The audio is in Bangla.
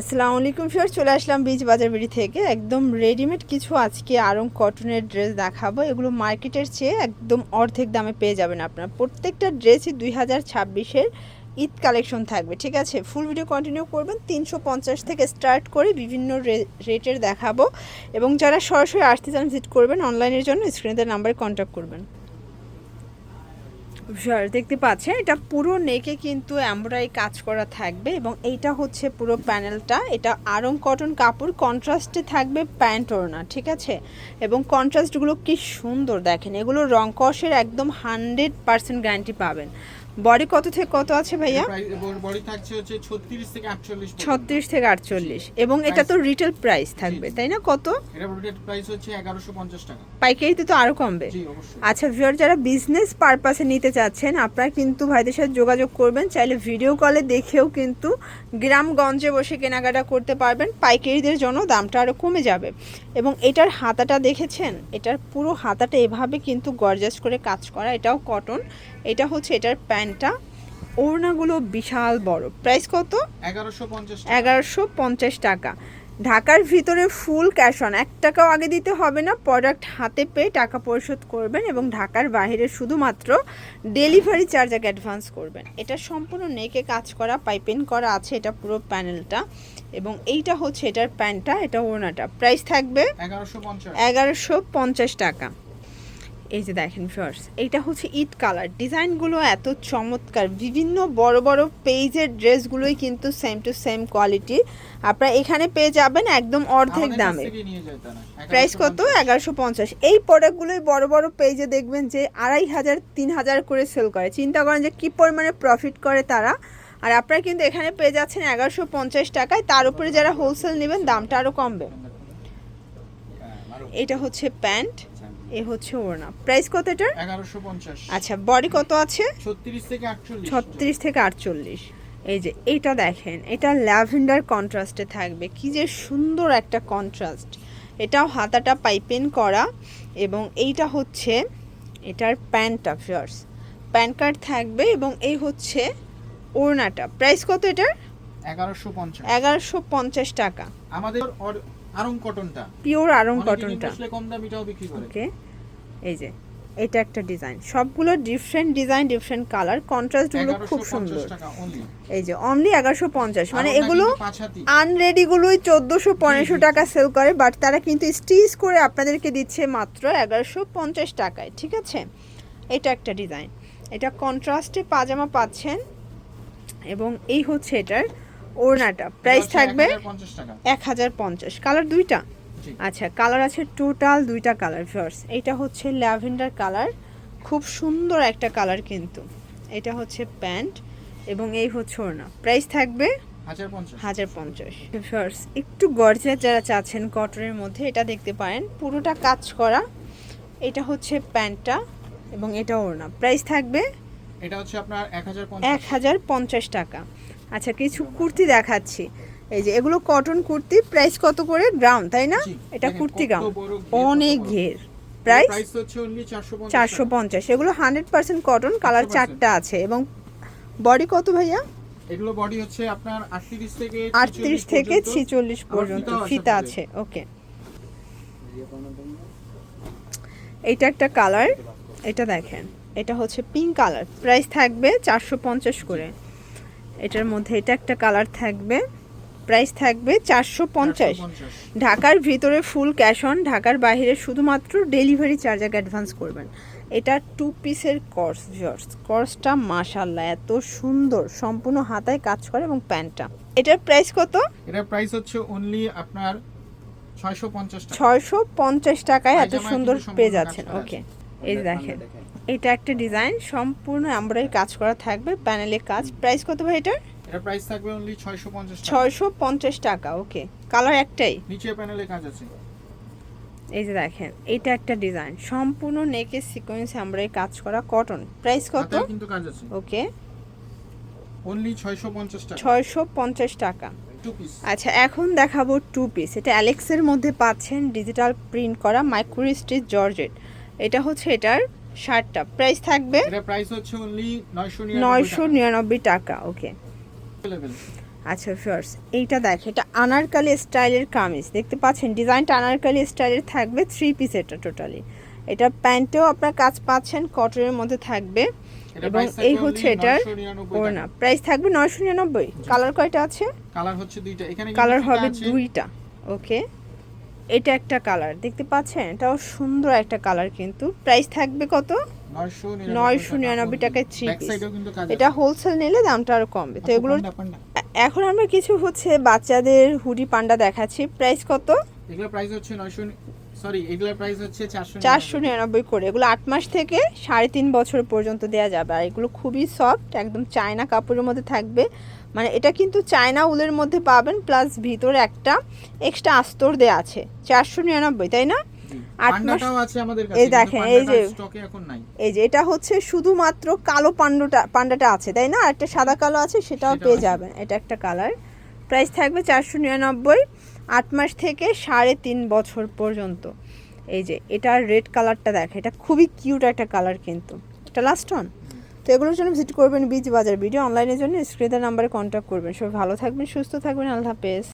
আসসালামু আলাইকুম ফিওর চলে আসলাম বীজ বাজার বিড়ি থেকে। একদম রেডিমেড কিছু আজকে আরং কটনের ড্রেস দেখাবো। এগুলো মার্কেটের চেয়ে একদম অর্ধেক দামে পেয়ে যাবেন আপনারা। প্রত্যেকটা ড্রেসই দুই হাজার ছাব্বিশের ঈদ কালেকশন থাকবে, ঠিক আছে? ফুল ভিডিও কন্টিনিউ করবেন, তিনশো পঞ্চাশ থেকে স্টার্ট করে বিভিন্ন রেটের দেখাবো। এবং যারা সরাসরি আসতে চান ভিজিট করবেন অনলাইনের জন্য স্ক্রিনের নাম্বারে কন্ট্যাক্ট করবেন। দেখতে পাচ্ছেন, এটা পুরো নেকে কিন্তু এমব্রয়ডারি কাজ করা থাকবে এবং এইটা হচ্ছে পুরো প্যানেলটা এটা আরং কটন কাপড় কন্ট্রাস্টে থাকবে প্যান্ট ওড়না, ঠিক আছে? এবং কন্ট্রাস্টগুলো কি সুন্দর দেখেন, এগুলো রং কষের একদম হান্ড্রেড পারসেন্ট গ্যারান্টি পাবেন। বডি কত থেকে কত আছে ভাইয়া? বডি থাকছে হচ্ছে 36 থেকে 48 পর্যন্ত। ছত্রিশ থেকে আটচল্লিশ। এবং এটা তো রিটেল প্রাইস থাকবে তাই না? কত? এটা বডির প্রাইস হচ্ছে 1150 টাকা। পাইকারিতে তো আরও কমবে। জি অবশ্যই। আচ্ছা ভিউয়ার যারা বিজনেস পারপাসে নিতে চাচ্ছেন আপনারা কিন্তু ভাইদের সাথে যোগাযোগ করবেন। চাইলে ভিডিও কলে দেখেও কিন্তু গ্রামগঞ্জে বসে কেনাকাটা করতে পারবেন। পাইকারিদের জন্য দামটা আরও কমে যাবে। এবং এটার হাতাটা দেখেছেন? এটার পুরো হাতাটা এভাবে কিন্তু গর্জাস করে কাজ করা। এটাও কটন এটা হচ্ছে এটার প্যান্টটা ওড়নাগুলো বিশাল বড়। প্রাইস কত? 1150 টাকা। এগারোশো পঞ্চাশ টাকা। ঢাকার ভিতরে ফুল ক্যাশ অন এক টাকাও আগে দিতে হবে না। প্রোডাক্ট হাতে পেয়ে টাকা পরিশোধ করবেন এবং ঢাকার বাইরে শুধুমাত্র ডেলিভারি চার্জ আগে অ্যাডভান্স করবেন। এটা সম্পূর্ণ নেকে কাজ করা পাইপিং করা আছে এটা পুরো প্যানেলটা এবং এইটা হচ্ছে এটার প্যান্টটা এটা ওড়নাটা। প্রাইস থাকবে 1150 এগারোশো পঞ্চাশ টাকা। এই যে দেখেন ফার্স এইটা হচ্ছে ইট কালার। ডিজাইনগুলো এত চমৎকার। বিভিন্ন বড় বড় পেজের ড্রেসগুলোই কিন্তু সেম টু সেম কোয়ালিটি আপনারা এখানে পেয়ে যাবেন একদম অর্ধেক দামে। প্রাইস কত? এগারোশো পঞ্চাশ। এই প্রোডাক্টগুলোই বড় বড় পেজে দেখবেন যে আড়াই হাজার তিন হাজার করে সেল করে। চিন্তা করেন যে কী পরিমাণে প্রফিট করে তারা। আর আপনারা কিন্তু এখানে পেয়ে যাচ্ছেন এগারোশো পঞ্চাশ টাকায়। তার উপরে যারা হোলসেল নেবেন দামটা আরও কমবে। হ্যাঁ, এটা হচ্ছে প্যান্ট। এ হচ্ছে ওড়না। প্রাইস কত এটার? 1150 আচ্ছা বডি কত আছে? 36 থেকে 48 ছত্রিশ থেকে আটচল্লিশ। এই যে এইটা দেখেন এটা ল্যাভেন্ডার কন্ট্রাস্টে থাকবে। কি যে সুন্দর একটা কন্ট্রাস্ট। এটাও হাতাটা পাইপেন করা এবং এইটা হচ্ছে এটার প্যান্টটা ফিয়ার্স প্যান কার্ড থাকবে এবং এই হচ্ছে ওড়নাটা। প্রাইস কত এটার? 1150 এগারোশো পঞ্চাশ টাকা। আমাদের আরং কটনটা। পিওর আরং কটনটা কম দামিটাও বিক্রি করে। ওকে এই যে এটা একটা ডিজাইন। সবগুলো ডিফারেন্ট ডিজাইন ডিফারেন্ট কালার কন্ট্রাস্টগুলো খুব সুন্দর। এই যে অনলি এগারোশো পঞ্চাশ। মানে এগুলো। আনরেডিগুলোই চোদ্দোশো পনেরোশো টাকা সেল করে বাট তারা কিন্তু স্টিচ করে আপনাদেরকে দিচ্ছে মাত্র এগারোশো পঞ্চাশ টাকায় ঠিক আছে? এটা একটা ডিজাইন এটা কন্ট্রাস্টে পাজামা পাচ্ছেন এবং এই হচ্ছে এটার ওড়নাটা। প্রাইস থাকবে 1050 এক হাজার পঞ্চাশ। কালার দুইটা? আচ্ছা কালার আছে টোটাল দুইটা কালার ফার্স এটা হচ্ছে ল্যাভেন্ডার কালার খুব সুন্দর একটা কালার কিন্তু। এটা হচ্ছে প্যান্ট এবং এই হচ্ছে ওড়না। প্রাইস থাকবে 1050 হাজার পঞ্চাশ। ফার্স একটু গর্জিয়াস যারা চাচ্ছেন কটনের মধ্যে এটা দেখতে পারেন। পুরোটা কাজ করা। এটা হচ্ছে প্যান্টটা এবং এটা ওড়না। প্রাইস থাকবে এটা হচ্ছে আপনার 1050 এক হাজার পঞ্চাশ টাকা। আচ্ছা কিছু কুর্তি দেখাচ্ছি। এই যে এগুলো কটন কুর্তি প্রাইস কত করে? গ্রাউন তাই না? এটা কুর্তি কত অনেক ঘের। প্রাইস প্রাইস হচ্ছে only 450 চারশো পঞ্চাশ। এগুলো হান্ড্রেড পার্সেন্ট কটন কালার চারটা আছে। এবং বডি কত ভাইয়া? এগুলো বডি হচ্ছে আপনার 38 থেকে আটত্রিশ থেকে ছিচল্লিশ পর্যন্ত। ফিতা আছে ওকে। এটা একটা কালার এটা দেখেন এটা হচ্ছে পিঙ্ক কালার প্রাইস থাকবে চারশো পঞ্চাশ করে। এটার মধ্যে এটা একটা কালার থাকবে। প্রাইস থাকবে চারশো পঞ্চাশ। ঢাকার ভিতরে ফুল ক্যাশ অন ঢাকার বাইরে শুধুমাত্র ডেলিভারি চার্জ আগে অ্যাডভান্স করবেন। এটা টু পিসের কর্স ভিউয়ার্স কর্সটা মাশাল্লাহ এত সুন্দর সম্পূর্ণ হাতায় কাজ করে এবং প্যান্টটা। এটার প্রাইস কত? এটার প্রাইস হচ্ছে অনলি আপনার 650 টাকা। ছয়শো পঞ্চাশ টাকায় এত সুন্দর পেয়ে যাচ্ছেন ওকে। এই দেখেন। এটা একটা ডিজাইন সম্পূর্ণ এমব্রয়ডারি কাজ করা থাকবে প্যানেলে কাজ। প্রাইস কত ভাই এটার? এটার প্রাইস থাকবে অনলি 650 টাকা। ছয়শো পঞ্চাশ টাকা ওকে। কালার একটাই। নিচে প্যানেলে কাজ আছে। এই যে দেখেন এটা একটা ডিজাইন। সম্পূর্ণ নেকে সিকোয়েন্স এমব্রয়ডারি কাজ করা কটন প্রাইস কত? কিন্তু কাজ আছে। ওকে। অনলি 650 টাকা। ছয়শো পঞ্চাশ টাকা। টু পিস আচ্ছা এখন দেখাবো টু পিস এটা অ্যালেক্সের মধ্যে পাচ্ছেন ডিজিটাল প্রিন্ট করা মাইক্রো স্টিচ জর্জেট এটা হচ্ছে এটার শার্টটা। প্রাইস থাকবে এটার প্রাইস হচ্ছে অনলি 999 নয়শো নিরানব্বই টাকা ওকে আচ্ছা ফার্স এইটা দেখ এটা আনারকালি স্টাইলের কামিজ। দেখতে পাচ্ছেন ডিজাইনটা আনারকালি স্টাইলের থাকবে থ্রি পিস এটা টোটালি এটা প্যান্টেও আপনার কাজ পাচ্ছেন কটনের মধ্যে থাকবে। এবং এই হচ্ছে এটার 999 ওড়না। প্রাইস থাকবে নয়শো নিরানব্বই। কালার কয়টা আছে? কালার হচ্ছে দুইটা। এখানে কালার হবে দুইটা ওকে এটা একটা কালার দেখতে পাচ্ছেন? এটাও সুন্দর একটা কালার কিন্তু। প্রাইস থাকবে কত? নয়শো নিরানব্বই টাকায় থ্রি পিস এটা হোলসেল নিলে দামটা আরও কমবে। তো এগুলোর পান্ডা, পান্ডা। এ- এখন আমরা কিছু হচ্ছে বাচ্চাদের হুডি পান্ডা দেখাচ্ছি। প্রাইস কত? এগুলো প্রাইস হচ্ছে 900 সরি এগুলোর প্রাইস হচ্ছে 400 চারশো নিরানব্বই করে। এগুলো আট মাস থেকে সাড়ে তিন বছর পর্যন্ত দেওয়া যাবে। আর এগুলো খুবই সফট একদম চায়না কাপড়ের মধ্যে থাকবে। মানে এটা কিন্তু চায়না উলের মধ্যে পাবেন প্লাস ভিতরে একটা এক্সট্রা আস্তর দেওয়া আছে। চারশো নিরানব্বই তাই না? এই দেখেন, এই যে- এই যে এটা হচ্ছে শুধুমাত্র কালো পান্ডটা পান্ডাটা আছে তাই না? একটা সাদা কালো আছে সেটাও পেয়ে যাবেন। এটা একটা কালার প্রাইস থাকবে চারশো নিরানব্বই। আট মাস থেকে সাড়ে তিন বছর পর্যন্ত। এই যে, এটার রেড কালারটা দেখে, এটা খুবই কিউট একটা কালার কিন্তু। এটা লাস্ট অন তো এগুলোর জন্য ভিজিট করবেন বীজ বাজার ভিডিও অনলাইনের জন্য স্ক্রিনের নাম্বারে কন্ট্যাক্ট করবেন। সবাই ভালো থাকবেন, সুস্থ থাকবেন, আল্লাহ হাফেজ।